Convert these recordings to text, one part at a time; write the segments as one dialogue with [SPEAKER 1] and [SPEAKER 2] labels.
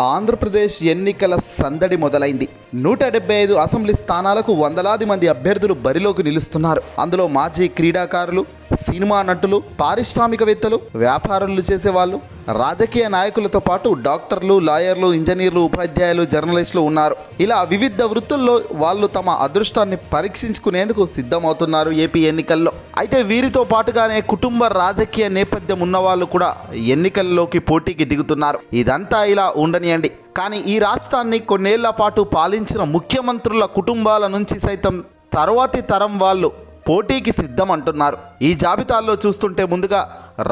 [SPEAKER 1] ఆంధ్రప్రదేశ్ ఎన్నికల సందడి మొదలైంది. నూట డెబ్బై ఐదు అసెంబ్లీ స్థానాలకు వందలాది మంది అభ్యర్థులు బరిలోకి నిలుస్తున్నారు. అందులో మాజీ క్రీడాకారులు సినిమా నటులు పారిశ్రామికవేత్తలు వ్యాపారులు చేసేవాళ్ళు రాజకీయ నాయకులతో పాటు డాక్టర్లు లాయర్లు ఇంజనీర్లు ఉపాధ్యాయులు జర్నలిస్టులు ఉన్నారు. ఇలా వివిధ వృత్తుల్లో వాళ్ళు తమ అదృష్టాన్ని పరీక్షించుకునేందుకు సిద్ధమవుతున్నారు ఏపీ ఎన్నికల్లో. అయితే వీరితో పాటుగానే కుటుంబ రాజకీయ నేపథ్యం ఉన్న వాళ్ళు కూడా ఎన్నికల్లోకి పోటీకి దిగుతున్నారు. ఇదంతా ఇలా ఉండనియండి. కానీ ఈ రాష్ట్రాన్ని కొన్నేళ్ళ పాటు పాలించిన ముఖ్యమంత్రుల కుటుంబాల నుంచి సైతం తర్వాతి తరం వాళ్ళు పోటీకి సిద్ధం అంటున్నారు ఈ జాబితాల్లో చూస్తుంటే ముందుగా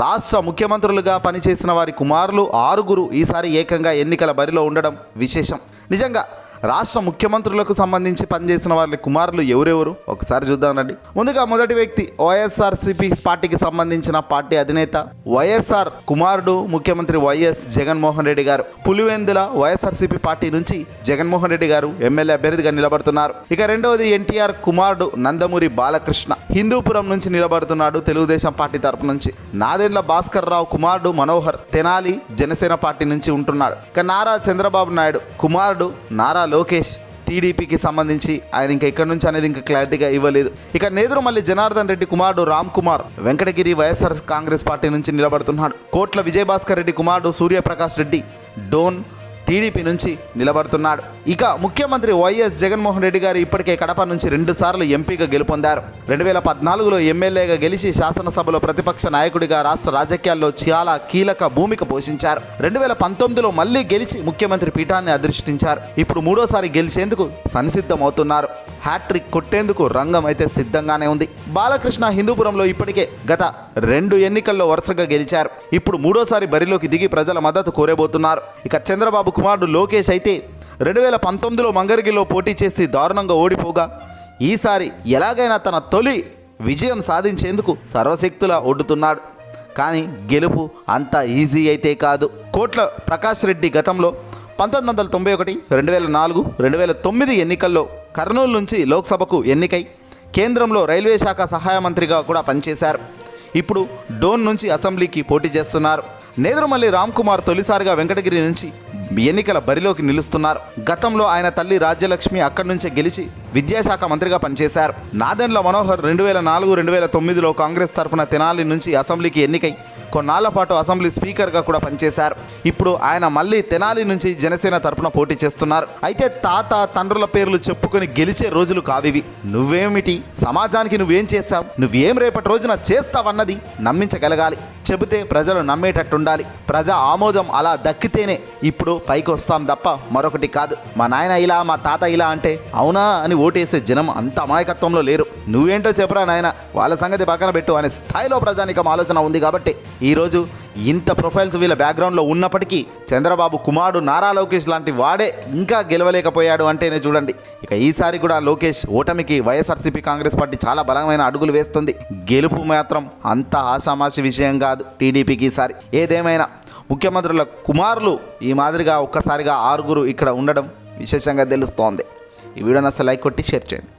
[SPEAKER 1] రాష్ట్ర ముఖ్యమంత్రులుగా పనిచేసిన వారి కుమారులు ఆరుగురు ఈసారి ఏకంగా ఎన్నికల బరిలో ఉండడం విశేషం. నిజంగా రాష్ట్ర ముఖ్యమంత్రులకు సంబంధించి పనిచేసిన వారి కుమారులు ఎవరెవరు? ఒకసారి చూద్దామండి ముందుగా మొదటి వ్యక్తి వైఎస్ఆర్సీపీ పార్టీకి సంబంధించిన పార్టీ అధినేత వైఎస్ఆర్ కుమారుడు ముఖ్యమంత్రి వైఎస్ జగన్మోహన్ రెడ్డి గారు. పులివెందుల వైఎస్ఆర్సీపీ పార్టీ నుంచి జగన్మోహన్ రెడ్డి గారు ఎమ్మెల్యే అభ్యర్థిగా నిలబడుతున్నారు. ఇక రెండవది ఎన్టీఆర్ కుమారుడు నందమూరి బాలకృష్ణ. హిందూపురం నుంచి నిలబడుతున్నాడు తెలుగుదేశం పార్టీ తరపు నుంచి. నాదెండ్ల భాస్కర్ రావు కుమారుడు మనోహర్ తెనాలి జనసేన పార్టీ నుంచి ఉంటున్నాడు. ఇక నారా చంద్రబాబు నాయుడు కుమారుడు నారా లోకేష్ టీడీపీకి సంబంధించి ఆయన ఇంకా ఎక్కడి నుంచి అనేది ఇంకా క్లారిటీగా ఇవ్వలేదు. ఇక నేదురు మళ్ళీ జనార్దన్ రెడ్డి కుమారుడు రామ్ కుమార్ వెంకటగిరి వైఎస్ఆర్ కాంగ్రెస్ పార్టీ నుంచి నిలబడుతున్నాడు. కోట్ల విజయభాస్కర్ రెడ్డి కుమారుడు సూర్యప్రకాష్ రెడ్డి డోన్ టీడీపీ నుంచి నిలబడుతున్నాడు. ఇక ముఖ్యమంత్రి వైఎస్ జగన్మోహన్ రెడ్డి గారు ఇప్పటికే కడప నుంచి రెండు సార్లు ఎంపీగా గెలుపొందారు. రెండు వేల పద్నాలుగులో ఎమ్మెల్యేగా గెలిచి శాసనసభలో ప్రతిపక్ష నాయకుడిగా రాష్ట్ర రాజకీయాల్లో చాలా కీలక భూమిక పోషించారు. రెండు వేల పంతొమ్మిదిలో మళ్ళీ గెలిచి ముఖ్యమంత్రి పీఠాన్ని అధిష్ఠించారు. ఇప్పుడు మూడోసారి గెలిచేందుకు సంసిద్ధమవుతున్నారు హ్యాట్రిక్ కొట్టేందుకు రంగం అయితే సిద్ధంగానే ఉంది. బాలకృష్ణ హిందూపురంలో ఇప్పటికే గత రెండు ఎన్నికల్లో వరుసగా గెలిచారు. ఇప్పుడు మూడోసారి బరిలోకి దిగి ప్రజల మద్దతు కోరబోతున్నారు. ఇక చంద్రబాబు కుమారుడు లోకేష్ అయితే రెండు వేల పంతొమ్మిదిలో మంగరిగిలో పోటీ చేసి దారుణంగా ఓడిపోగా ఈసారి ఎలాగైనా తన తొలి విజయం సాధించేందుకు సర్వశక్తులా ఒడ్డుతున్నాడు. కానీ గెలుపు అంత ఈజీ అయితే కాదు. కోట్ల ప్రకాష్ రెడ్డి గతంలో పంతొమ్మిది వందల తొంభై ఒకటి రెండు వేల నాలుగు రెండు వేల తొమ్మిది ఎన్నికల్లో కర్నూలు నుంచి లోక్సభకు ఎన్నికై కేంద్రంలో రైల్వే శాఖ సహాయ మంత్రిగా కూడా పనిచేశారు. ఇప్పుడు డోన్ నుంచి అసెంబ్లీకి పోటీ చేస్తున్నారు. నేదురుమల్లి రామ్ కుమార్ తొలిసారిగా వెంకటగిరి నుంచి ఎన్నికల బరిలోకి నిలుస్తున్నారు. గతంలో ఆయన తల్లి రాజ్యలక్ష్మి అక్కడి నుంచే గెలిచి విద్యాశాఖ మంత్రిగా పనిచేశారు. నాదెండ్ల మనోహర్ రెండు వేల నాలుగు రెండు వేల తొమ్మిదిలో కాంగ్రెస్ తరపున తెనాలి నుంచి అసెంబ్లీకి ఎన్నికై కొన్నాళ్ళ పాటు అసెంబ్లీ స్పీకర్గా కూడా పనిచేశారు. ఇప్పుడు ఆయన మళ్ళీ తెనాలి నుంచి జనసేన తరపున పోటీ చేస్తున్నారు. అయితే తాత తండ్రుల పేర్లు చెప్పుకొని గెలిచే రోజులు కావివి. నువ్వేమిటి? సమాజానికి నువ్వేం చేశావు? నువ్వేం రేపటి రోజున చేస్తావన్నది నమ్మించగలగాలి. చెబితే ప్రజలు నమ్మేటట్టుండాలి ప్రజా ఆమోదం అలా దక్కితేనే ఇప్పుడు పైకి వస్తాం తప్ప మరొకటి కాదు. మా నాయన ఇలా మా తాత ఇలా అంటే అవునా అని ఓటేసే జనం అంత అమాయకత్వంలో లేరు. నువ్వేంటో చెప్పరా నాయన వాళ్ళ సంగతి పక్కన పెట్టు అనే స్థాయిలో ప్రజానికం ఆలోచన ఉంది కాబట్టి ఈరోజు ఇంత ప్రొఫైల్స్ వీళ్ళ బ్యాక్గ్రౌండ్లో ఉన్నప్పటికీ చంద్రబాబు కుమారుడు నారా లోకేష్ లాంటి వాడే ఇంకా గెలవలేకపోయాడు అంటేనే చూడండి. ఇక ఈసారి కూడా లోకేష్ ఓటమికి వైఎస్ఆర్సీపీ కాంగ్రెస్ పార్టీ చాలా బలమైన అడుగులు వేస్తుంది. గెలుపు మాత్రం అంత ఆషామాషి విషయం కాదు టీడీపీకి ఈసారి. ఏదేమైనా ముఖ్యమంత్రుల కుమారులు ఈ మాదిరిగా ఒక్కసారిగా ఆరుగురు ఇక్కడ ఉండడం విశేషంగా తెలుస్తోంది. ఈ వీడియోని అసలు లైక్ కొట్టి షేర్ చేయండి.